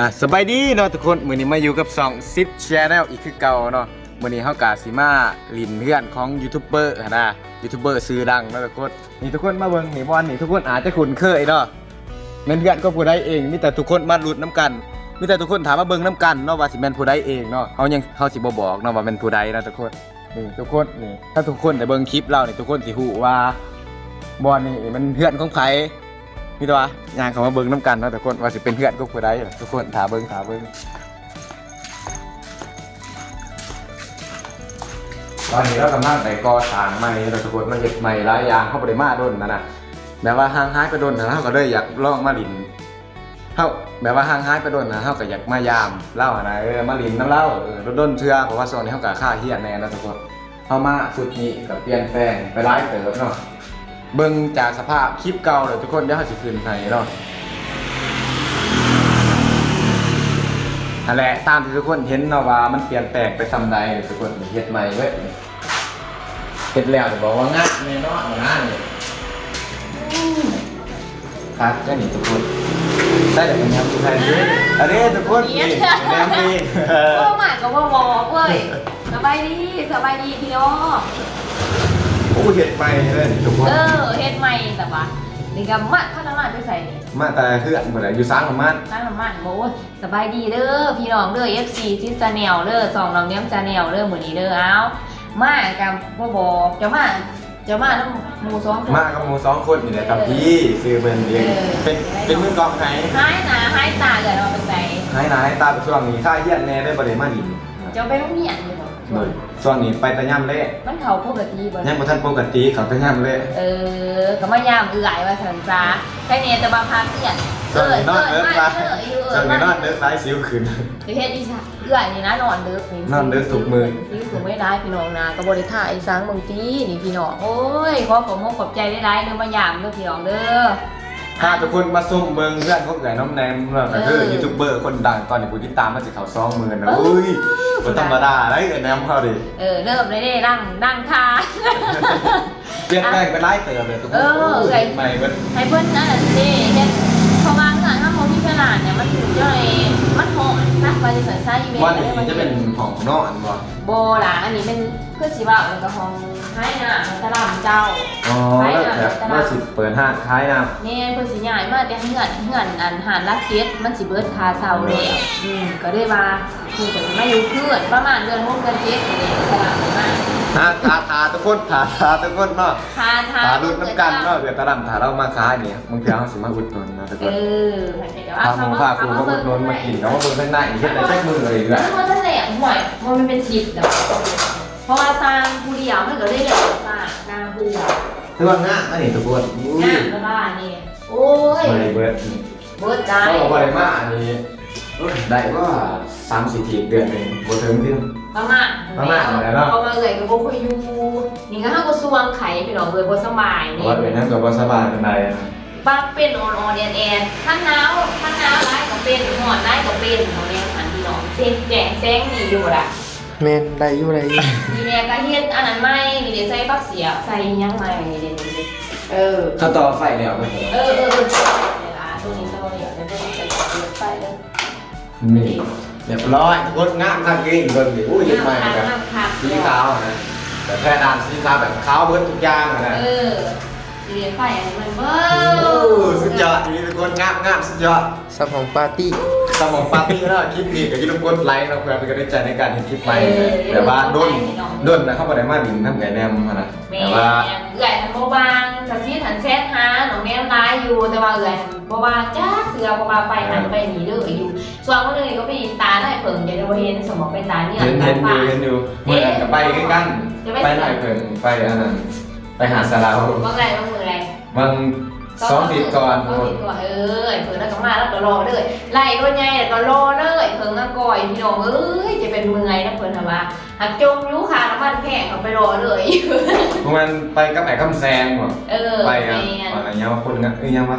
อะสบายดีเนาะทุกคนมื้อนี้มาอยู่กับสองซิปแชนแนลอีกคือเก่าเนาะมื้อนี้เฮากาสิมาลินเพื่อนของยูทูบเบอร์นะยูทูบเบอร์ชื่อดังเนาะทุกคนนี่ทุกคนมาเบิ่งนี่บอลนี่ทุกคนอาจจะคุ้นเคยเนาะแม่นเพื่อนก็ผู้ใดเองมีแต่ทุกคนมาลุ้นน้ำกันมีแต่ทุกคนถามมาเบิ่งน้ำกันเนาะว่าสิแม่นผู้ใดเองเนาะเฮายังเฮาสิบ่บอกเนาะว่าเป็นผู้ใดนะทุกคนนี่ทุกคนนี่ถ้าทุกคนได้เบิ่งคลิปเรานี่ทุกคนสิฮู้ว่าบอลนี่มันเพื่อนของใค มีตัวยางเขามาเบิ้งน้ำกันเนาะทุกคนว่าสิเป็นเพื่อนก็ผู้ใดทุกคนถาเบิ้งถาเบิ้งตอนนี้เรากำลังไปก่อสร้างใหม่เราทุกคนมาเห็ดใหม่หลายอย่างเข้าไปมาโดนนะนะแบบว่าห่างหายไปโดนนะเขาก็เลยอยากลองมาลินเขาแบบว่าห่างหายไปโดนนะเขาก็อยากมายามเล่าอะนะเออมาลินน้ำเล่าเออโดนเทื่อเพราะว่าโซนนี้เขากับค่าเฮียแน่นะทุกคนเขามาสุดนี้กับเปลี่ยนแปลงไปหลายเติบเนาะ เบิ่งจากสภาพคลิปเก่าเลยทุกคนเดี๋ยวเขาสิคืนให้เนาะนั่นแหละตามที่ทุกคนเห็นเนาะว่ามันเปลี่ยนแปลงไปซำใดทุกคนเฮ็ดใหม่เว้ยเฮ็ดแล้วจะบอกว่างายแน่นอนง่ายนี่ครับแค่นี้ทุกคนได้แต่เป็นแนวทุกท่านนี่อันนี้ทุกคนนี่แนวนี้เออโอ้หมายก็ว่าบอเว้ยสบายดีสบายดีพี่น้อง โอ้เฮ็ดใหม่เลยทุกคนเออเฮ็ดใหม่แต่ว่านี่ก็มัดข้าวน้ำมันไปใส่นี่มาแต่เพื่อนบ่ได้อยู่ซ้างของมันข้าวน้ำมันบอกว่าสบายดีเด้อพี่น้องเด้อ FC ซิสแนลเด้อสองน้องเนี้ยมจาแนลเด้อมื้อนี้เด้อเอามากับบ่บอกจะมาจะมาน้ำหมู่สองคนมากับหมูสองคนอยู่ในกับพี่ซื้อเป็นเลี้ยงเออเป็นเป็นมือกลองไหนหายหน้าหายตาเกิดเอาไปใส่หายหนาให้ตาไปช่วงนี้ค่าเยี่ยนแน่ได้ประเดี๋ยวมาดิเจ้าไปโรงเรียนอยู่บ่ โดยช่วงนี้ไปตะย่ำเล่มันเข้าปกติบ่ยังบ่ทันปกติเขาตะย่ำเล่เออก็มายามเอื่อยว่าสันจ้าแค่นี้จะมาพาเพื่อนช่วงนี้นอนเลิกมาละเอออยู่เอช่วองนี้นอนมาเลิกร้ายสิวขึ้น ประเทศอีสานเอื่อยนี่นะนอนเลิกนอนเลิกทุกมื้อนี่คือไม่ได้พี่น้องนะก็บริท่าไอ้สังบางทีนี่พี่น้องโอ้ยขอขอบคุณขอบใจได้ๆเด้อมายามเด้อพี่น้องเด้อ ถ้าทุกคนมาซุ่มเบิ่งเพื่อนเขาเกิดน้องแนมเนาะก็คือเออยูทูบเบอร์คนดังตอนนี้ผู้ติดตามมาสิเขาซองหมื่นนะอุ้ยบ่ธรรมดาได้เออแนมเขาดิเออเริ่มเลยได้ดังดังคาเปลี่ยนแปลงไปหลายเติบเลยทุกคนเออโอ้ยไงใหม่เบิดให้เพิ่นนั่นน่ะสิเฮ็ดเพราะว่าเงินถ้าโมที่ตลาดเนี่ยมันถึงจะเลยมันหอมนักไปจะใส่ไส้อีเวนต์วันได้นี้มันจะเป็นของนอนบ่โบล่ะอันนี้เป็นเพื่อสิว่าแล้วก็ห้อ งให้น่ะมันตลาดเจ้าอ๋อแล้วแบบว่าสิเปิดห้างขายน้นี่เพิ่นสิย้ายมาแต่เฮือนเฮือนอันหารลักเก็ตมันสิเบิดคาเซาแล้วอืมก็ได้มาคือจะมาอยู่เพื่อนประมาณเดือน6เดือน7นี่ตลาดมาำทาทาทาทุกคนทาทาทุกคนเนาะทาทาทารุ่นน้ำกันเนาะเกิดตาดำทาเรามาค้ายเนี่ยบางทีเราสิมาอุดหนุนนะทุกคเอนอให้แต่ว่าพาหมูพาครูมาอุดหนุนมากินแล้วมาเบิ่งข้างในอีกเฮ็ดได้แค่มือเลยด้วยมันจะแหลมห่วยมันเป็นชิปเด้อเพ ราะว่าสร้างผู้เดียวมันก็ได้แหลมสร้างกลางผู้คือว่างามอันนี้ทุกคนอุ้ยงานบ้านนี่โอ้ยบ่ได้เบิดเบิดใจเขาบอกว่าได้มาอันนี้เอ้ยได้ว่าสามสี่ทีเดือนหนึงบ่ถึงเดือนประมาณประมาณอะไรเนาะเอามาเลยก็บ่ค่อยอยู่นี่ก็เฮาก็สวงไข่พี่น้องเลยบ่สบายเพนี่ราะว่าเป็นนั่นก็บ่สบายปานใดนะบ้านเป็นออนๆแอนๆทั้งหนาวทั้งหนาวร้ายก็เป็นหอนร้ายก็เป็นของแนวหันพี่น้องเซ็งแจงแซงนี่อยู่ล่ะ แมนได้อยู่ได้อยู่มีแนวก็เฮ็ดอันนั้นใหม่มีเดี๋ยวใส่บักเสียใส่ยังใหม่นี่เดี๋ยวนี้เออ ถ้าต่อไฟแล้วก็เออเออเออเวลาตรงนี้ต่อเดี๋ยวเดี๋ยวเดี๋ยวใส่เปิดไฟเลยนี่เรียบร้อยทุกคนงามคักจริงเบิ่งดิอุ้ยเฮ็ดใหม่แบบน้ำคักสีขาวนะแต่แค่ดานสีขาวแบบขาวเบิดทุกอย่างอะนะเออ เรียนไฟอันนี้มันเบิ้โอ้ลสุดยอดทีนี้ทุกคนงามงามสุดยอดซับของปาร์ตี้ สมองปาร์ตี้แล้วคลิปนี้ก็อยิ่ทุกคนไลค์เราเพื่อเป็นกำลังใจในการเห็นคลิปใหม่แต่ว่าด้นด้นนะเข้ามาในมาดินทำไงแนมอะนะแม่แต่ว่า เอื่อยทันโบบางกะซีทันแซดหาหนองแนวร้ายอยู่แต่ว่าเอื่อยทันโบบางจ้าเสือโบบางไปหันไปหนีเด้ออยู่ส่วนคนอื่นก็ไปตาได้เพิ่งจะได้บ่เห็นสมองไปตาเนี่ยเห็นเห็นอยู่เห็นอยู่เมื่อนั้นก็ไปใกล้กัน จะไปไปไหนเพิ่นไปอันนั้น ไปหาสาราว่าไงว่ามืออะไรบางสองปีก่อนสองปีก่อนเออเพิ่งแล้วก็มาแล้วก็รอเลยไล่รถใหญ่แล้วก็รอเลยเพิ่งก็ก่อยพี่น้องเอ้ยจะเป็นเมื่อยนะเพิ่นทำว่าหักจมยุคาน้ำมันแพงเขาไปรอเลยพวกมันไปกับไอ้คำแซงบ่เออไปอะแม่นอะไรเงี้ยว่าคนงั้นเอ้ยยังว่า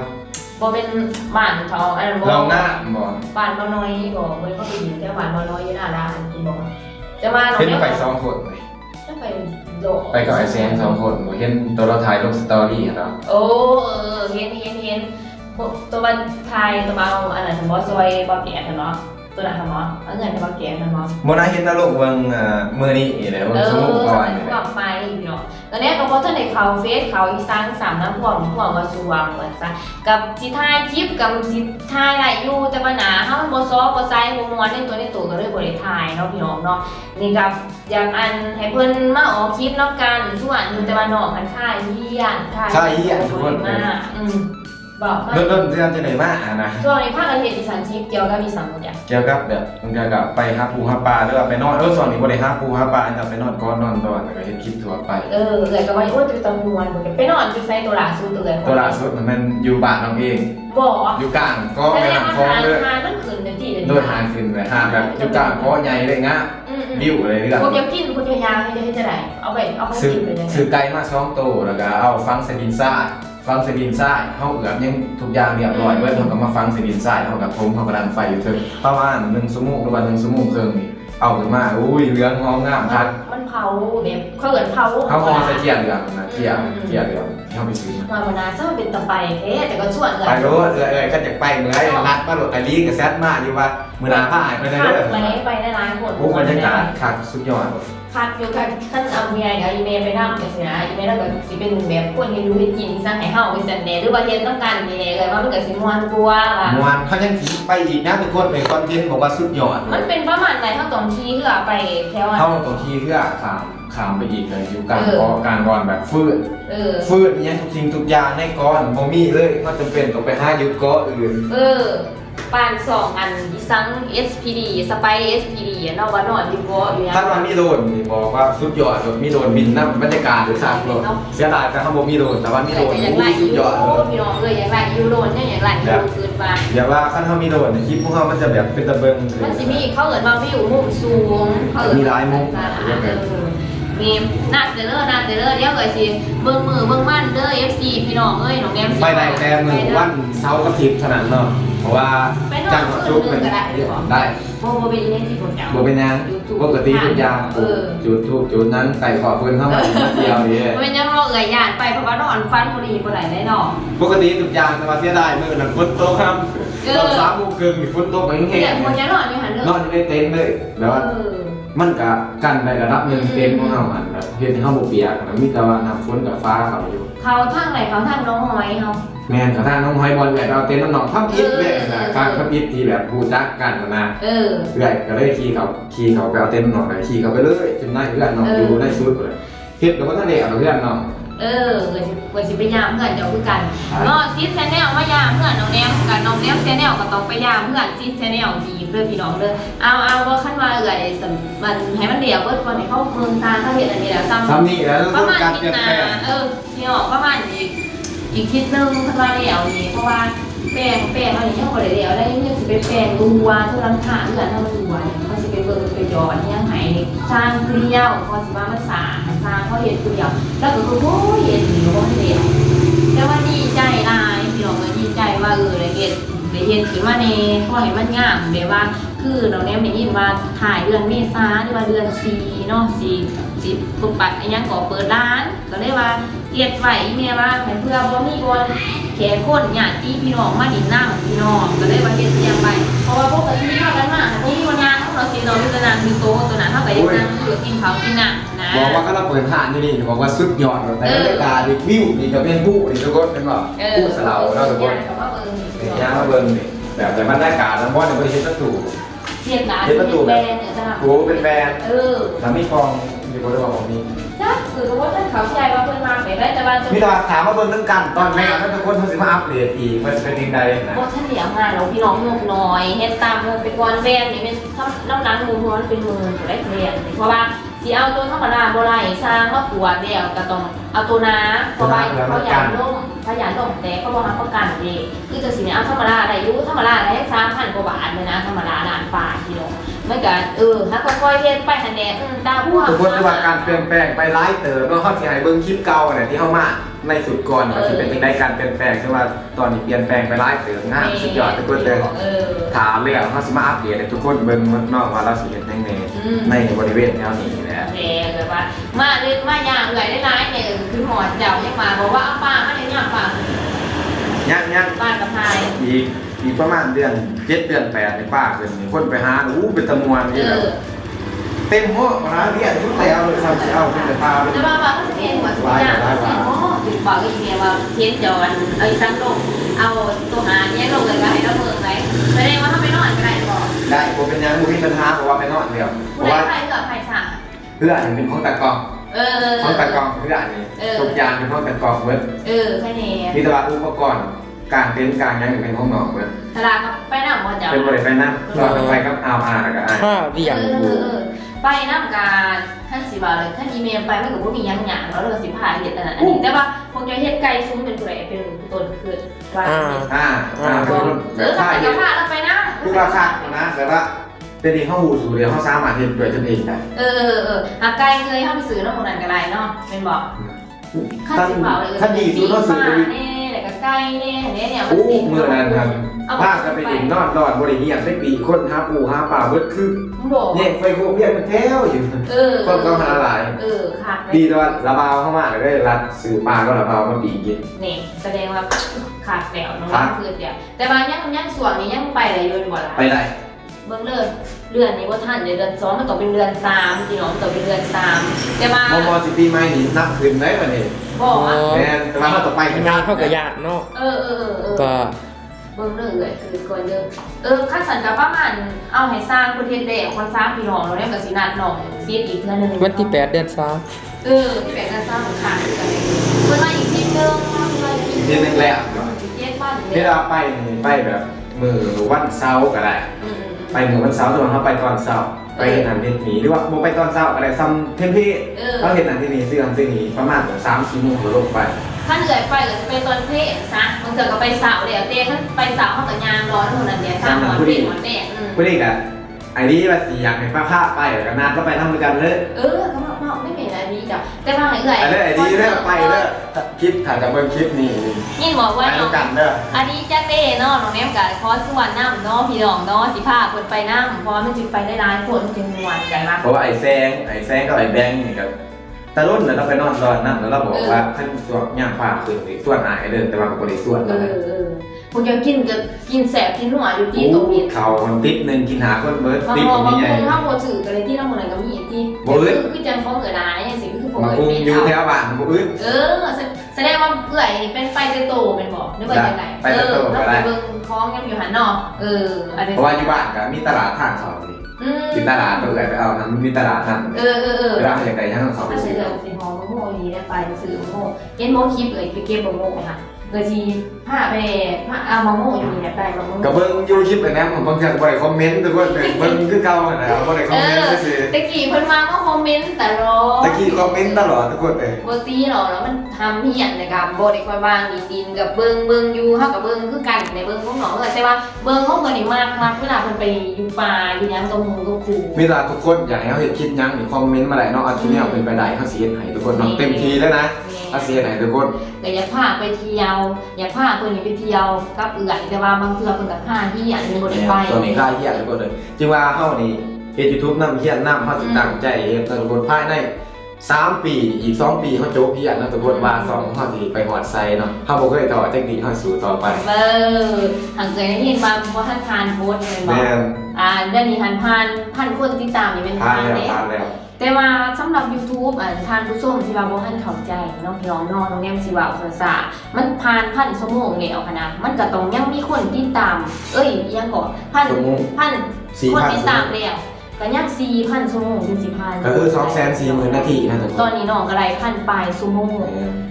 บ่เป็นบ้านเขาอันนั้นบ่เราหน้าบ่บ้านบ่น้อยบ่เพิ่นก็ไปอยู่แถวบ้านบ่น้อยอยู่หน้าร้านคุณบอกจะมาหนองเห็นแนวไปสองคนไหม จะไปโลกไปกับไอ้แซงสองคนบ่เห็นตัวเราถ่ายลงสตอรี่อะเนาะโอ้เออเห็นเห็นเห็นโพตัวบันไทยตัวเบาอันนั้นสมมติซอยบอแก่เนาะตัวนั้นสมมติเอาเงินบอแก่สมมติโมนาเห็นนรกเบิ่งอ่ามื้อนี้อีแหล้วเอเบิ่งอสมุกก่อนมันนี่แหพวละกไปเนาะ ตอนนี้ก็เพราะท่านในเขาเฟซเขาอีสานสามน้ำพวงพวงมาสวงเหมือนซะกับสิทายคลิปกับสิทายไรอยู่แต่ปัญหาเฮามันบ่ซอบ่ไซบ่ม่วนในตัวในตัวก็เลยบ่ได้ทายเนาะพี่น้องเนาะนี่กับอยากอันให้เพิ่นมาออกคลิปเนาะกันส่วนอยู่แต่ว่าน้องมันค่ายเฮียนค่ายค่ายเฮียนทุกคนมากอืม บอกมาเริ่มเริ่มเดือนจะไหนมาอะนะช่วงนี้ภาคการเฮ็ดอีสานคลิปเกี่ยวกับอีสานหมดอย่างเกี่ยวกับแบบมันเกี่ยวกับไปหาปูหาปลาหรือว่าไปนอนเออส่วนนี้บ่ได้หาปูหาปลาจะไปนอนก่อนนอนตอนแล้วก็เฮ็ดคลิปทั่วไป เออเอื่อยก็ว่าโอ้ยจะตำนวนไปนอนอยู่ไสตัวล่าสุดตัวเอื่อยตัวล่าสุดมันอยู่บ้านน้องเองบอกอยู่กลางก็แสไปดงนำว่าคลองหาเลยหามันขึ้นเลยที่เดี๋ยวโดนี้ยหางขึ้นเลยหางแบบอยู่กลางก็ใหญ่เลยงะอืมอืมวิวอะไรเรื่องพวกจะกินพวกจะยางให้จะให้จะไหนเอาไปเอาไปซื้อกินไปเลยซื้อไก่มาสองโตวแล้วก็เอาฟังสบินซ่าย ฟังสบินซ่ายเฮาเอือบยังทุกอย่างเรียบร้อยเว้ยเฮาก็มาฟังสบินซ่ายเฮากับผมเฮาก็ดังไฟอยู่เถิงประมาณ1ชั่วโมงหรือว่า1ชั่วโมงครึ่งนี่เอาขึ้นมาอุ้ยเรื่องหอมงามคักมันเผาแบบเขาเอินเผาเฮาฮอใส่เทียเรืองนะเทียเทียเรืองที่เฮาไปซื้อมามาบนาซ่าเป็นตะไปแท้แต่ก็ส่วนเลยไปโลดเอ้ยเอ้ยก็จะไปเมื่อไอ้นัดมาโลดไอ้ลีก็แซดมาอยู่ว่ามื้อหน้าพาอ้ายไปได้ขาดเด้อไปไปได้หลายคนโอ้บรรยากาศคักสุดยอด ขาดอยู่กันขั้นเอาเมียเอาอีเมลไปนั่งไปเสียอีเมลแล้วก็สิเป็นแบบคนที่รู้ให้กินสร้างให้เฮาไปสันเดหรือว่าเฮ็ดต้องการนี่เลยว่ามันก็สิม่วนกว่าล่ะมวนเขายังสิไปอีกนะทุกคนเป็นคอนเทนต์บอกว่าสุดยอดเลมันยเป็นประมาณไหนเฮาต้องชี้เพื่อไปแถวอันเข้าตรงที่เพื่อขามขามไปอีกเลยอยู่กลางเออกอการก่อนแบบฟืดเออฟืดอิหยังทุกสิ่งทุกอย่างในก้อนบ่มีเลยมันจำเป็นต้องไปหาอยู่ก้ออื่น เออ ปานสองอันอีสัง SPD สไป SPD อะเนาะว่านอนดีกว่าอยู่ยังถ้ามันมีโดรนนี่บอกว่าสุดยอดแบบมีโดรนบินนํบรรยากาศหรือสร้างโดรนเสียดายแต่เขาบ่มีโดรนแต่ว่ามีโดรนอย่างโอ้ไรยสุดยอดเลยพี่น้องเลยอย่างไรยูโรนเนี่ยอย่างไรยูโรเกินไปอย่าว่าคันเขามีโดรนในคลิปพวกเขามันจะแบบเป็นตะเบิงเลย มันสิมีเขาเอินมาไม่อยู่มุมสูงเขาเอินมีหลายมุมเออมีหน้าเซเลอร์หน้าเซเลอร์เดี๋ยวเลยสิเบิ่งมือเบิ่งมั่นเด้อ FC พี่น้องเอ้ยน้องแอมไปได้แต่มือวันเสาร์กับทิพย์เท่านั้นเนาะ เพราะว่าจ้างมาชุบเป็นได้โบโบเป็นเล่นที่คนเก่าบ่เป็นหยังปกติทุกอย่างเออจุดทูบจุดนั้นไก่ขอเพิ่นเข้ามามาเที่ยวนี่บ่เป็นยังเราเอ่ยยานไปเพราะว่านอนฟันบ่ดีบ่ไหลได้เนาะปกติทุกอย่างแต่ว่าเสียดายมื้อนั้นฝนตกครับเออตอนสามโมงครึ่งนี่ฝนตกไปแห้เดี๋ยวงคนจะนอนอยู่หันเด้ๆนอนอยู่ในเต็นท์เลยแล้วว่าเออ มันก็กันในระดับหนึงเต็นท์ของเฮามันแบบเฮ็ดให้เฮาบ่เปียกนะมีแต่ว่าน้ำฝนกับฟ้าเข้าอยู่ เขาทางไหนเขาทางน้องหอยเขา แม่นกระทั่งน้องหอยบอลแบบเอาเต็นท์น้องๆทับอิฐเลยนะการทับอิฐที่แบบฮู้จักกันนะเออเอื้อยก็เลยขี่เขาขี่เขาไปเอาเต็นท์น้องไปขี่เขาไปเลยจนได้เอื้อนน้องอยู่ในสุดเลยเฮ็ดก็บ่ทันได้เอาเอื้อนน้อง เออเกิดสิเกิดสิไปยามเพื่อนเจ้าคือกันเนาะซีแชนแนลมายามเพื่อนน้องแนมกับน้องแนมแชนแนลก็ต้องไปยามเพื่อนซีแชนแนลดีเพื่อพี่น้องเด้อเอาเอาว่าขั้นว่าเอ่ยสมันให้มันเดียวเบิดก่อนให้เขาเมืองตาเขาเห็นอันนี้แล้วซ้ำซ้ำนี่แล้วประมาณการเปทิลี่ศยนหนาเออนี่ออกประมาณอีกอีกทิศนึงขั้นว่าแล้วนี่เพราะว่า แป้งแป้งอันนี้ยังบ่ได้แล้วแล้วยังสิไปแป้งตัวทุลังคาเพื่อนทำตัวมันสิไปเบิ่งไปหยอดยังไห้สร้างเกลียวพอสิว่ามันสาสร้างเขาเฮ็ดตัวเดียวแล้วก็คือโอ้ยเฮ็ดดีบ่ให้เฮ็ดแต่ว่าดีใจหลายพี่น้องก็ดีใจว่าเออได้เฮ็ดได้เฮ็ดขึ้นมาในขอให้มันงามแบบว่า คือน้องแนมได้ยินว่าถ่ายเดือนเมษาหรือว่าเดือน4เนาะสิสิปุบปัดอิหยังก็เปิดร้าน ก็เลยว่าเฮ็ดไว้เมียว่าเพื่อบ่มีคนแข กคนญาติพี่น้องมาดินน้ำพี่น้องก็เลยว่าเฮ็ดเตรียมไว้เพราะว่าปกติเฮากันมาบ่มีคนงานเราสิเราอยู่แตะนางมีโต๊ะตัวนั้นเฮาก็ยังนั่งอยู่กินข้าวกินน้ำนะบอกว่าก็เราเปิดผ่านอยู่นี่บอกว่าสุดยอดแต่บรรยากาศดิวิวนี่ก็เป็นผู้นี่ทุกคนเป็นแบบผู้สลาวเราทุกคนเป็นย่างมาเบิ่งนี่แบบแต่บรรยากาศแล้วว่าในบริเวณประตูเทียบหลานเทียบประตูแบบแบนเนี่ยจ้ะโอ้เป็นแบรนด์เออแล้วมีกองอยู่บริเวณของนี้จ้า คือว่าท่านเขาใหญ่ว่าเพิ่นมาไปได้แต่ว่าจะมีแต่ว่าถามมาเบิ่งเรื่องกัน ตอนแรกแล้วทุกคนเขาสิมาอัปเดตอีกว่าจะเป็นยังไงนะบ่ท่านเลี้ยงงานเราพี่น้องงบน้อยเฮ็ดตามเงินไปก่อนแบนนี่เป็นน้ำหนักหมู่ม้วนเป็นหมื่นบ่ได้เรียนเพราะว่าสิเอาตัวธรรมดาบ่ได้สร้างมาปวดแล้วก็ต้องเอาตัวน้าเพราะว่าเขาอยากล่มเขาอยากล่มแต่เขาบ่รับประกันเด้คือจะสิเนี่ยเอาธรรมดาได้อยู่ธรรมดาได้3,000กว่าบาทเลยนะธรรมดาล้านฝ่าพี่น้อง มันก็เออถ้าค่อยๆเฮ็ดไปหั่นแหละอืมตาพวกทุกคนที่ว่าการเปลี่ยนแปลงไปไล่เติมเนาะเขาสิให้เบิ่งคลิปเก่าเนี่ยที่เขามาในสุดก่อนว่าสิเป็นยังไงการเปลี่ยนแปลงใช่ว่าตอนนี้เปลี่ยนแปลงไปไล่เติมงานสุดยอดทุกคนเลยเออ ถามเรื่องเขาสิมาอัปเดตให้ทุกคนเบิ่งเนาะว่าเราสิเฮ็ดยังไงอืม ในบริเวณแนวนี้แหละแรงแบบว่า มาเล่นมาย่างเอื่อยได้ร้ายเนี่ยคือหอนเจ้ายังมาบอกว่าเอาปลามาเนี่ยย่างปลายังยังบ้านกับพายอีก อีกประมาณเดือนเจ็ดเดือนแปดในป้าเกินนี่คนไปหาอู้เป็นตะมวนเอนี่แบบอเต็มหัวนะเรียนทุกแต่เอาเลยซ้ำสิเอาเป็นแต่พาไปแต่ว่าว่าเขาจะเรียนหัวสุดยอดเขาจะโอ้ถึงบอกอีเมียว่าเทียนจอนเอาอีสังลงเอาตัวหาแยกลงเลยก็ให้เราเบิกไว้แสดงว่าถ้าไปนอนก็ได้บอกได้ผมเป็นยังมีปัญหาเพราะว่าไปนอนเดียวเพผู้ราะใดว่าใครเกิดใครสั่งเพื่อนเป็นห้องตะกองเออ ห้องตะกองเพื่อนนี่เออ ทุกอย่างเป็นห้องตะกองเว้ยเออแค่นี้มีแต่ว่าอุปกรณ์ การเต้นท์การยังอยู่เป็นห้องนอนเว้ยตลาดก็ไปนั่งว่าจะเป็นบริไปนั่งเราไปกับอาวอาแล้วก็อายถ้าเรียงเออยู่อไปนั่งการท่านสิว่าเลยท่านอีเมลไปไม่กับพวกมียังหยางแล้วเราสิพาเห็ดแต่นั้นอันนี้แต่ว่าคงจะเฮ็ดไก่ซุ้มเป็นผู้ใดเป็นต้นคือว่าอ่า อ่าอ่าเป็นคนเอแบบอถ้าท่าไปเย็กับนพาเราไปนั่งคือราคานะแต่ว่าเป็นดีเข้าหูสู่เดียวเขาสามารถเห็นด้วยตนเองได้เออเออเออหาไก่เคยเข้าไปซื้อน้ำมันกันไรเนาะเป็นบอกข้าท่านสิเผาเลยท่านดีสุดก็สื่อไปไปนี่ แต่ก็ไก่นี่เนี่ยเนี่ยโอ้เมื่อนั้นครับภาคจะไปดินนอนนอนบริเงียบได้ปีคนหาปูหาป่าเบิดคือบอกเนี่ยไฟโคเพียนมันแท้วอยู่เออคนก็หาหลาย เออค่ะดีตอนระบาวเข้ามาเลยได้รัดสื่อปลาก็ระบาวมาปีกินนี่แสดงว่าขาดแล้วน้องคือเดียวแต่ว่ายังยังส่วนนี้ยังไปอะไรอยู่บ่ล่ะไปได้ เบิ่งเลือนเดือนนี้ว่าท่านเดี๋ยวเดือนสองมันต้องเป็นเดือนสามพี่น้องต้องเป็นเดือนสามแต่ว่ามอมอสิปีใหม่นี่นับคืนได้ป่ะเนี่ยบอกว่าแม่นแต่ว่าเขาต่อไปงานเข้ากับญาติเนาะเออเออเออก็เบิ่งเรื่องเลยคือก่อนเด้อเออขั้นสันกับประมาณเอาให้สร้างประเทศแดกคนสร้างพี่น้องเราได้กับสินัดน้องซีดอีกเทื่อนึงวันที่8เดือนเออที่แปดการสร้างของขาดกันเลยเพิ่นมาอีกทีนึงมาอีกอีกทีทีนึหนึงงแล้วเจ็ดวันที่เราไปนี่ไปแบบ มือวันเสาร์ก็ได้ อืมไปมือวันเสาร์ส่วนเขาไปตอนเสาร์ไปเห็นอันที่หนีหรือว่าโมไปตอนเสาร์อะไรซ้ำเทมที่เออเขาเห็นอันที่หนีซื้ออันที่หนีประมาณสามสี่โมงหรือลงไปถ้าเหนื่อยไปก็จะไปตอนเพลงซะบางเทื่อก็ไปสาวเดี๋ยวเต้ถ้าไปสาวเขาก็ยางร้อนเท่านั้นเดี๋ยวสร้างหมอนเพลงหมอนแดงอืมเพื่อนกันไอ้นี่ว่าสีอยากเห็นป้าผ้าไปกับนัดก็ไปทำกันเลย เออก็มาบอก จ้ะแต่ว่าเหนื่อยไอ้เลยไอ้นี่เลิกไปเลิกคลิปถ่ายจากเบิ้งคลิปนี่ยินบอกไปว่าด้น้วอยงกันเด้ออันนี้จ้าเต้เนาะน้องแนมกับคอสส่วนน้ำเนาะพี่น้องเนาะสิพาเพิ่นไปน้ำเพราะว่ามันจิไปได้หลายคนจึงมวนกันมากเพราะว่าไอ้แซงไอ้แซงกับไอ้แบงค์นี่ก็ตะลุ่นเราไปนอนรอนนั่นแล้วเราบอกว่าท่านสวดย่างฟ้าคืนไปส่วนอายเดินแต่ว่าก็บริส่วนเอเลยอเออพวกจะกินก็กินแสบกินหัวอยู่ที่ตรงนี้เขาคนติ๊บหนึ่งกินหาคนเบิร์ดบางติ๊บคนนี่บางใหญ่คนเข้าโมสื่อกันเลยที่น้ำมันก็มีที่บ่อึดคือจังของเกิดอะไรอย่างสิคือผ มมาเคยคุมเป็นอยู่แถวบ้านบุอึดเออแสดงว่าเอื่อยเป็นไปเตโตเป็นบอกนึกว่าจังไงไปเตโตเอก็อได้แล้วไปเบิ่งคล้องยังอยู่หันนอกเอออันนี้เพราะว่าอยู่บ้านก็มีตลาดทางเขาดิอืมมีตลาดตัวไหนไปเอาทำมีตลาดนั่นเออเออเออเวลาอยากไปทางเขาไปถ้าซื้ซื้ออสิหอมโม่ดีได้ไปซื้อโม่เก็บโม่คลิปเลยไปเก็บโม่ค่ะ เกิดทีผ้าไปผ้าเอามาโม่อยู่นี่ไปมาโม่ก็เบิ้งยูคลิปอันนี้ผมบางทีก็ไปคอมเมนต์ทุกคนเลยเบิ้งคือเก่าอะนะครับก็ได้คอมเมนต์ก็คือตะกี้เพิ่นมาก็คอมเมนต์แต่รอตะกี้คอมเมนต์ตลอดทุกคนเลยบตีหรอแล้วมันทำเหียนในกับโบได้ค่อยบ้างดินดินกับเบิงเบิงอยู่เฮากับเบิงคือกันในเบิงของหนองเลยแต่ว่าเบิงของเพิ่นนี่มากมากเวลาเพิ่นไปอยู่ป่าอยู่หยังตรงหมู่ตรงปู่มีตลาดทุกคนอยากให้เขาเห็นคลิปยังหรือคอมเมนต์มาได้เนาะเอาที่เนี่ยเป็นไปได้เขาเสียหายทุกคนเนาะเต็มทีแล้วนะ เขาเสียหายทุกคนก็อยากพาไปเที่ยว อยากพาเพิ่นนี่ไปเที่ยวกับเอื่อยแต่ว่าบางเทื่อเพิ่นก็พาที่อันนี้บ่ได้ไปตัวนี้ค่าเฮียทุกคนเลยจึงว่าเฮานี่เฮ็ด YouTube นำเฮียนนำเฮาสิตั้งใจเฮ็ดทุกคนภายใน3ปีอีก2ปีเฮาจบเฮียนเนาะทุกคนว่าสองเฮาสิไปฮอดไซเนาะเฮาบ่เคยต่อเทคนิคเฮาสู่ต่อไปเออหันเคยได้ยินมาบ่ทันทานโพสต์แม่นบ่แม่นอ่าเดี๋ยวนี้หันพันพันคนติดตามนี่เป็นทานพันแล้วเด้ทานแล้ว แต่ว่าสำหรับ YouTube อะทานผู้ชมที่ว่าบ่ทันเข้าใจเนาะพี่น้องเนาะน้องแนมสิว่าภาษามันผ่านพันชั่วโมงแล้วค่ะนะมันก็ต้องยังมีคนติดตาม เอ้ยยังก่อนพันชั่วโมง พัน4,000คนติดตามแล้ว ก็ยัง4,000ชั่วโมงถึงสิพันก็คือ240,000นาทีนะทุกคตอนนนี้น้องก็ได้พันปลายชั่วโมง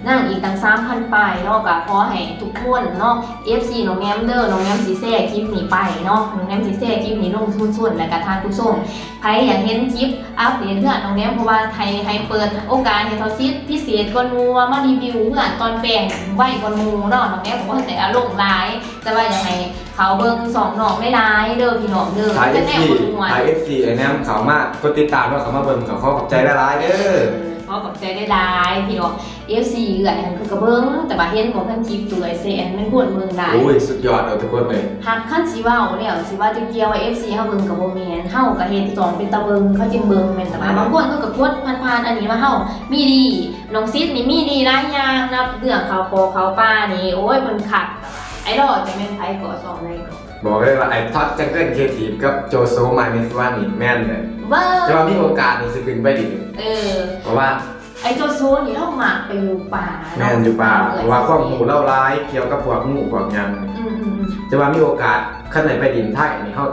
นั่งอีกตั้งสามพันปลายเนาะก็ขอให้ทุกคนเนาะ FC น้องแงมเด้อน้องแงมสิแซ่คลิปนี้ไปเนาะน้องแงมสิแซ่คลิปนี้ลงทุนส่วนและก็ทานผู้ชมใครอยากเห็นคลิปอัปเดตเรื่องน้องแงมเพราะว่าไทยให้เปิดโอกาสให้เขาซิพิเศษก่อนหมูว่ามารีวิวเรื่องตอนแปลงไหวก่อนหมูเนาะน้องแงมบอกว่าแต่อารมณ์ร้าย แต่ว่าอยากให้ เขาเบิ่งสองน้องไม่ร้ายเด้อพี่น้องเด้อถ่ายจะ FC แน่คนหัวถ่าย FC ไอ้แนมเขามากกดติดตามแล้วเขามาเบิ่งเขาขอบใจหลายๆเด้อเพราะกับใจได้ร้ายพี่น้อง FC เอื้อยหันคือกระเบิ้งแต่ว่าเห็นของท่านคลิปตัวไอ้เซนมันกวนเมืองได้โอ้ยสุดยอดเลยทุกคนเลยหากขั้นสิเว้าแล้วสิว่าจะเกี่ยวว่า FC เฮาเบิ่งกับบ่แม่นเฮาก็เฮ็ดสอนเป็นตะเบิงเขาจึงเบิ่งแม่นแต่ว่าบางคนก็ก็กดผ่านๆอันนี้ว่าเฮามีดีน้องซิดนี่มีดีหลายอย่างนะเรื่องเขาโปเขาป้านี่โอ้ยเพิ่นคัก ไอ้ดอกจะเป็นไพ่ก่อสองในก่อนบอกเลยว่าไอ้ท็อตจังเกิลเคทีฟกับโจโซมาเมสวานี่แม่นเลยเบิ้จะว่ามีโอกาสนี่สิขึ้นไปดิเออ เพราะว่าไอ้โจโซนี่เราหมักไปอยู่ป่าแม่นอยู่ป่าเพราะว่าข้อมูลเล่าร้ายเกี่ยวกับพวกงูพวกหยังอืมอืมอืมจะว่ามีโอกาสขั้นไหนไปดินไทยนี่เขา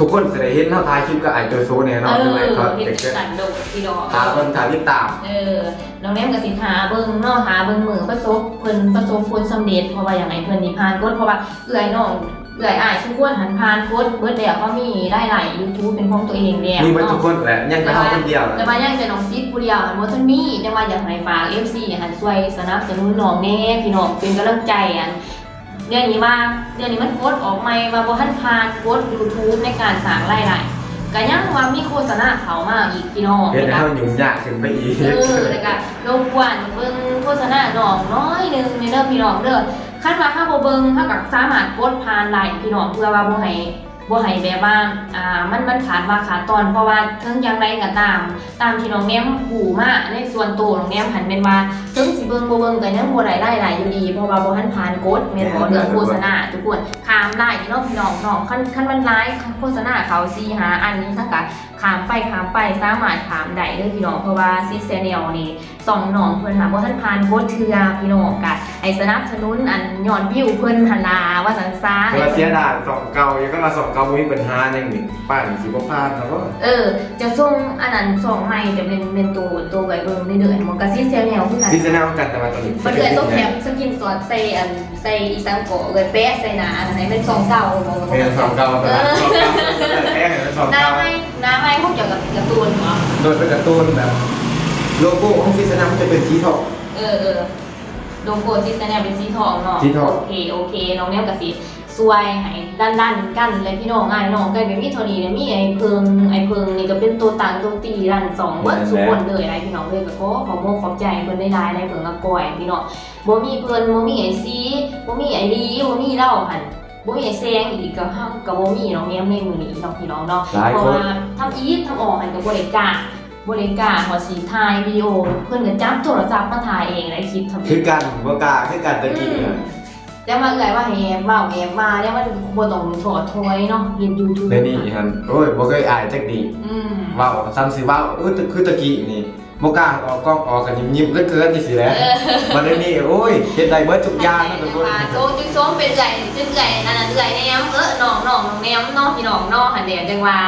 ทุกคนจะได้เห็นเท่าทายคลิปกับไอ้โจโซแน่นอนเอใช่ไหมอท็อตเห็นจังเกิลสันโดดพี่ดอกหาคนถ่ายติดตามเออน้องแนมกับสินหาเบิ่งเนอกหาเบิ่งมือประสบเพิ่นประสบผลสำเร็จเพราะว่าอย่างไรเพิ่นนี่ผ่านกฎเพราะว่าเอื้อยน้องเอื้อยอ้ายทุกคนหันผ่านกฎเบิดแล้วก็มีได้หลาย YouTube เป็นของตัวเองแล้วมีเบิดทุกเนาะ คนแหละยังไปเข้าคนเดียวจะมาย่างจะน้องซิดผู้เดียวหันบ่ทันมีจะมาอยากให้ฝาก FC หันช่วยสนับสนุนน้องแน่พี่น้องเป็นกำลังใจอัน เดี๋ยวนี้ว่าเดี๋ยวนี้มันกดออกใหม่มาบ่ทันผ่านกฎ YouTube ในการสร้างรายได้ก็ยังว่ามีโฆษณาเข้ามาอีกพี่น้องเห็นนะคะให้เขายุ่งยากขึ้นไปอีกเออแล้วก็รบกวนเบิ่งโฆษณาน้องน้อยหนึงในเด้อพี่น้องเด้อคันว่าถ้าบ่เบิ่งเฮาก็สามารถกดผ่านไลน์พี่น้องเพื่อว่าบ่ให้ บ่ให้แบบว่าอ่ามันมันขาดว่าขาดตอนเพราะว่าถึงอย่างไรก็ตาม ตามที่น้องแนมหูมาในส่วนตัวน้องแนมหันเป็นว่าถึงสิเบิ่งบ่เบิ่งก็ยังบ่ได้รายได้อยู่ดีเพราะว่าบ่ทันผ่านกดแม่นบ่เรื่องโฆษณาทุกคนข้ามไลน์เนาะพี่น้องน้องคันคันมันไลน์โฆษณาเขา4 5อันนี้สักกะขามไปขามไปสามารถขามได้เด้อพี่น้องเพราะว่าซิสเซเนียลนี่สองน้องเพิ่นหาว่ท่านพานโคตรเทือพี่น้องกะ ไอสนับสนุนอันย้อนวิวเพิ่นหันลาว่าสันซาเวลาเสียดายสองเก่ายังก็มาสองเก่ามีปัญหายังนี่ป้านสิบ่พลาดนะว่าเออ จะส่งอันนั้นสองใหม่จะเป็นเป็นตัวตัวไว้เบิ่งเรื่อยๆมันก็ซิสเซเนียลคือกันซีซันแนลกันแต่ว่าตอนนี้มันเดือนต้องแคปสกินสอดใส่อันใส่อีสังโกะเลยแปะใส่หนาอันไหนเป็นสองเก่าของเป็นสองเก่าแต่ว่าสองเก่าแค่สองหน้าเก่าไม่หน้าไม่พวกเกี่ยวกับการ์ตูนเหรอโดยเป็นการ์ตูนแบบโลโก้ของซีซันแนลจะเป็นสีทองเออเออ โลโก้ซิสเนี่ยเป็นสีทองเนาะสีทอง โอเคโอเคน้องเนี่ยกับสีสวยให้ด้านด้านๆกันเลยพี่น้องง่ายน้องกันกับมีเท่านี้เนี่ยมีไอ้เพิงไอ้เพิงนี่ก็เป็นตัวต่างตัวตีด้านสองเบิดสุกคนเลยอะไรพี่น้องเลยก็ขอขอโมขอบใจเพิ่นได้หลายได้เพิงกับก้อยพี่น้องบ่มีเพิ่นบ่มีไอ้ซีบ่มีไอ้ลีบ่มีเล่าหันบ่มีไอ้แซงอีกก็ห้ามก็บ่มีน้องแย้มในมือนี้เนาะพี่น้องเนาะหลายเพราะคน ว่าทำอีททำออกหันกับบริการ บริการหัวสีถ่ายวิดีโอ เพื่อนก็จับโทรศัพท์มาถ่ายเองในคลิปทำคือกันบ่กล้าคือกันตะกี้อะแล้วมาเอ่ยว่าแฮมว่าแฮมมาแล้วมันบ่ต้องถอดถอยเนาะเห็นยูทูบในนี่ฮันโอ้ยบ่เคยอายจักดีอืมเว้าซ้ำสิเว้าเออคือตะกี้นี่บ่กล้าออกกล้องออกกันยิ้มๆเกินๆจังซี่แหละมาเดี๋ยวนี้โอ้ยเฮ็ดได้เบิดทุกอย่างนะทุกคนว่าโตจุ๊ส้มเป็นใจจุ๊ใจนั่นน่ะเอื่อยแนมเออน้องน้องน้องแนมน้องพี่น้องน้องหันเดียวจังว่า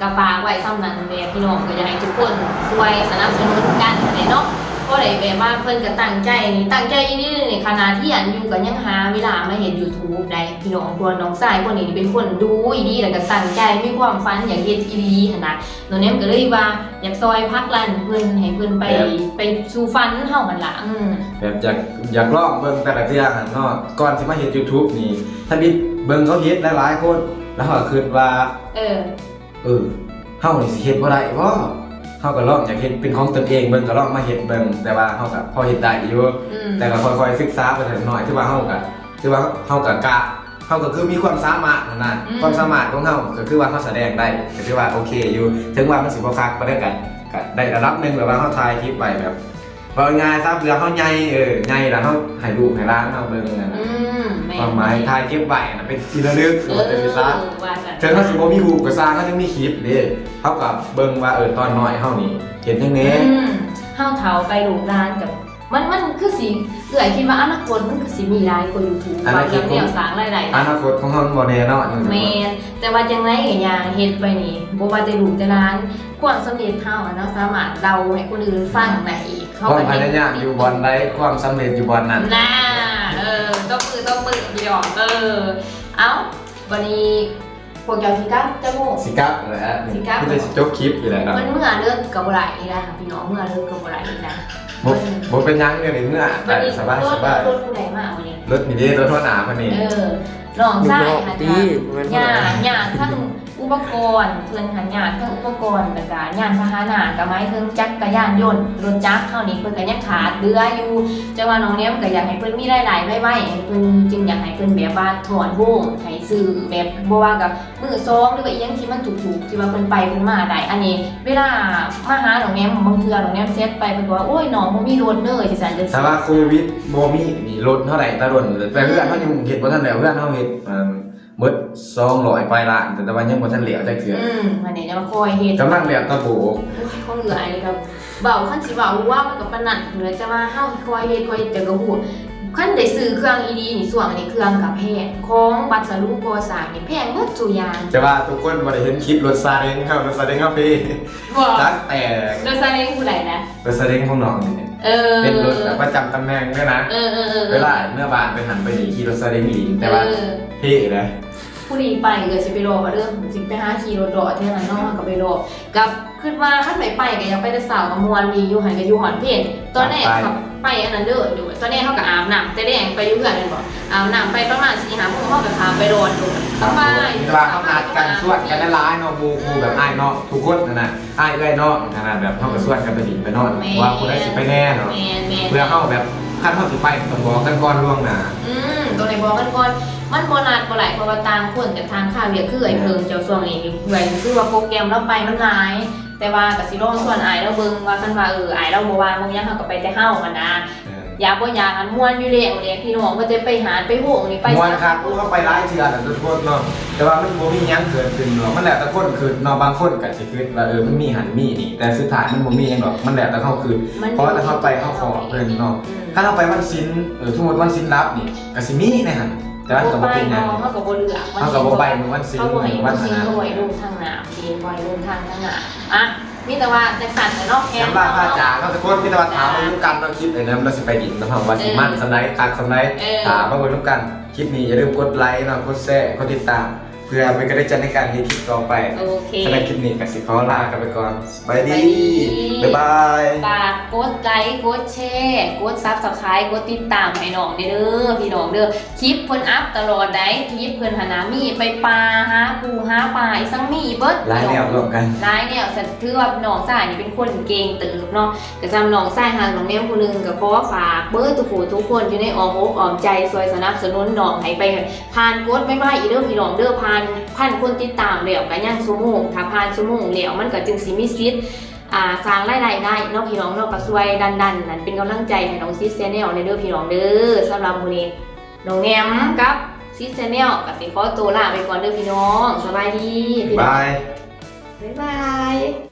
กะฝากไว้ซ้ำนั้นแม่พี่น้องก็อยากให้ทุกคนช่วยสนับสนุนกันเนาะก็เลยแบบว่าเพิ่นก็ตั้งใจนี่ตั้งใจอีนี่ในขณะที่อันอยู่กันยังหาเวลามาเห็น YouTube ได้พี่น้องตัวน้องชายคนนี้เป็นคนดูอีดีแล้วก็ตั้งใจมีความฝันอยากเฮ็ดอีดีขนาดน้องเนมก็เลยว่าอยากซอยพักลันเพิ่นให้เพิ่นไปไปสู่ฝันเฮาหั่นล่ะอืมแบบอยากอยากลองเบิ่งแต่ละอย่างเนาะก่อนสิมาเฮ็ด YouTube นี่ถ้าบิดเบิ่งเขาเฮ็ดหลายๆคนแล้วก็คิดว่า เออ เออเฮานี่สิเฮ็ดบ่ได้บ่เฮาก็ลองอยากเฮ็ดเป็นของตนเองเบิ่งก็ลองมาเฮ็ดเบิ่งแต่ว่าเฮาก็พอเฮ็ดได้อยู่อืมแต่ก็ค่อยๆศึกษาไปเถอะหน่อยที่ว่าเฮาก็ที่ว่าเฮาก็กะเฮาก็คือมีความสามารถนั่นน่ะความสามารถของเฮาก็คือว่าเฮาแสดงได้ก็คือว่าโอเคอยู่ ถึงว่ามันสิบ่คักบ่ได้กันก็ได้ระดับหนึงแบบว่าเฮาถ่ายคลิปไว้แบบ ว่าง่ายๆซะเวลาเฮาใหญ่เออใหญ่แล้วเฮาให้ลูกให้หลานเฮาเบิ่งนั่นน่ะอืมแม่ความหมายถ่ายเก็บไว้น่ะเป็นที่ระลึกเอหรือว่าเป็นวิชาอว่าซั่นเจอเขาสิบ่มีหูก็สร้างเขาจะมีคลิปเด้เท่ากับเบิ่งว่าเออตอนน้อยเฮานี่เห็นจังอืนี้มเฮาเฒ่าไปลูกหลานกับ มันมันคือสิเอื่อยคิดว่าอนาคตมันคือสิมีหลายกว่า YouTube บางอย่างแนวสร้างรายได้อนาคตของเฮามันบ่แน่เนาะแมนแต่ว่าจังไรก็อย่างเฮ็ดไปนี่บ่ว่าจะลูกจะหล้านความสำเร็จเฮาอะเนาะสามารถเล่าให้คนอื่นฟังได้อีกความพยายามอยู่บอนใดความสำเร็จอยู่บอนนั้นน่าเออต้องมือต้องมือพี่ดอกเออเอ้าวันนี้พวกเจ้าสิกลับจะโมงสิกลับแหละสิกลับคือจะจบคลิปอยู่แล้วครับมันเมื่อเลิกกับบ่ได้นะค่ะพี่น้องเมื่อเลิกกับบ่ได้นะ บ่บ่เป็นหยังเดี๋ยวนี้เมื่อวันนี้สบายรถสบายรถผู้ใดมาวันนี้รถนี่เด้รถโทรหน้าเพิ่นนี่เออน้องชายลูกน้องค่ะตีบ่แม่นหว่าย่าหย่าทั้ง อุปกรณ์เพิ่นหันยานเครื่องอุปกรณ์แล้วก็ยานพาหนะก็หมายถึงจักรยานยนต์รถจักรเท่านี้เพิ่นก็ยังขาดเรืออยู่แต่ว่าน้องเนี้ยก็อยากให้เพิ่อนมีรายได้ไว้ๆเพิ่อนจึงอยากให้เพิ่อนแบบว่าถอนวงให้ซื้อแบบบ่ว่ากับมือซองหรือว่าอีหยังที่มันถูกๆที่ว่าเพิ่นไปเพิ่นมาได้อันนี้ เวลามาหาน้องเนี้ยบางเทื่อน้องเนี้ยเซ็ตไปเพิ่นก็ว่าโอ้ยน้องบ่มีรถเด้อจังซั่นจังแต่ซี่ว่าโควิดบ่มีนี่ลดเท่าไหร่ตาดนแต่เพื่อนเฮายังเฮ็ดบ่ทันแล้วเพื่อนเฮาเฮ็ดอ่า หมด200ปลายล้านแต่ว่ายังบ่ทันแล้วจักเทื่ออืมอันนี้จะมาคอยเฮ็ดกำลังแล้วตะโบโอ้ยเขาเหลือไอ้ครับเบาขั้นสิเบาว่ามันกับปานนันเหลือจะมาเฮาคอยเฮ็ดคอยจะกระหูขั้นได้ซื้อเครื่องอีดีนี่ส่วนอันนี้เครื่องกับแพงของบัตรสรุปโกสานี่แพงหมดตัวอย่างแต่ว่าทุกคนบ่ได้เห็นคลิปรถซาเล้งครับรถซาเล้งครับพี่บ่ตักแต่โดยซาเล้งผู้ใดนะรถซาเล้งของน้องนี่เออเป็นรถแบบประจำตำแหน่งด้วยนะเออเออเออเวลาเมื่อบานไปหันไปหนีขี่รถซาเล้งหนีแต่ว่าเออพี่เลย ผู้นี้ไปก็สิไปรอเด้อสิไปหาขี่รถรอเท่านั้นเนาะก็ไปรอกับขึ้นมาคันไหนไปก็ยังไปแต่สาวกับมวนดีอยู่หันก็อยู่หอนเพนตอนแรกขับไปอันนั้นเด้ออยู่ตอนแรกเขาก็อาบน้ำแต่แดงไปอยู่เพื่อนแม่นบ่อาบน้ำไปประมาณ4-5โมงเขาก็พาไปรอดูครับไปเวลาเขานัดกันสวดกันหลายๆเนาะหมู่หมู่แบบอ้ายเนาะทุกคนนั่นน่ะอ้ายเอ้ยเนาะขนาดแบบเฮาก็สวดกันไปดิไปนอนว่าผู้ใดสิไปแน่เนาะแม่นแม่นเพื่อเฮาแบบคันเฮาสิไปต้องบอกกันก่อนล่วงหน้าอืมตัวไหนบอกกันก่อน มันบ่นานบ่หลายเพราะว่าต่างคนกับทางข้าวเรียกคือไอ้เพิงเจ้าช่วงนี้เพื่อนคือว่าโปรแกรมเราไปมันหลาย แต่ว่าก็สิลองส่วนอายเราเบิ่งว่าคันว่าเอออายเราบ่ว่างบ่มีหยังเฮาก็ไปแต่เฮากันนะเอออยากบ่อยากอันม่วนอยู่แล้วเนี่ยพี่น้องก็จะไปหาไปโหงนี่ไปมวนครับผู้เข้าไปหลายเทื่อน่ะทุกคนเนาะแต่ว่ามันบ่มีหยังเกิดขึ้นเนาะมันแล้วแต่คนคือเนาะบางคนก็สิคิดว่าเออมันมีหันมีนี่ แต่สุดท้ายมันบ่มีหยังหรอกมันแล้วแต่เฮาคือมันเพราะถ้าเข้าไปเข้าขอเพิ่นเนาะอืมถ้าเข้าไปวันศิลเออทุกวันวันศิลรับนี่ก็สิมีนะฮะ แต่ว่าก็บ่เป็นหยังเขาก็บ่เลือกเขาก็บ่ไปมื้อวันศิลเขาบ่ให้มื้อวัวันนศิลหาเขาบ่ให้ลงทางหน้าดีบ่ให้ลงทางทางหน้าอะมีแต่ว่าจังสั่นแต่เนาะแค่สำหรับพระอาจารย์เราทุกคนมีแต่ว่าถามมาลุ้กันเราคลิปเลยนะเราสิไปดินนะครับว่าสิมันสไลด์คักสไลด์ถามมาลุ้กันคลิปนี้อย่าลืมกดไลค์เนาะกดแชร์กดติดตาม เพื่อเป็นกำลังใจในการที่คลิปต่อไปโอเคสำหรับคลิปนี้ก็สิขอลากันไปก่อนสบายดีสบายดี บ๊ายบายฝากกดไลค์กดแชร์กดซับสไครต์กดติดตามให้น้องเด้อพี่น้องเด้อคลิปเพิ่นอัพตลอดได้คลิปเพิ่นหานามีไปปลาหาปูหาปลาอีสังมีเบิดไลค์แนวรวมกันร้ายเนี่ยสันถือว่าน้องสายนี่เป็นคนเก่งตื่นเนาะกระจำน้องสายห่างน้องแนมผู้หนึงก็ขอฝากเบอร์ทุกผู้ทุกคนอยู่ในอ้อมอกอ้อมใจซอยสนับสนุนน้องให้ไปผ่านกดไม่ไหวอีเด้อพี่น้องเด้อผ่านพันคนติดตามแล้วก็ยังชั่วโมงถ้าผ่านชั่วโมงแล้วมันก็จึงสิมีสิทธิ์อ่าสร้างรายได้ได้เนาะพี่น้องเนาะก็ช่วยดันๆนั่นเป็นกำลังใจให้น้องซิสแนลในเด้อพี่น้องเด้อสำหรับมื้อนี้น้องแนมกับซิสแนลก็สิขอตัวลาไปก่อนเด้อพี่น้องสบายดีพี่น้องบายบ๊ายบาย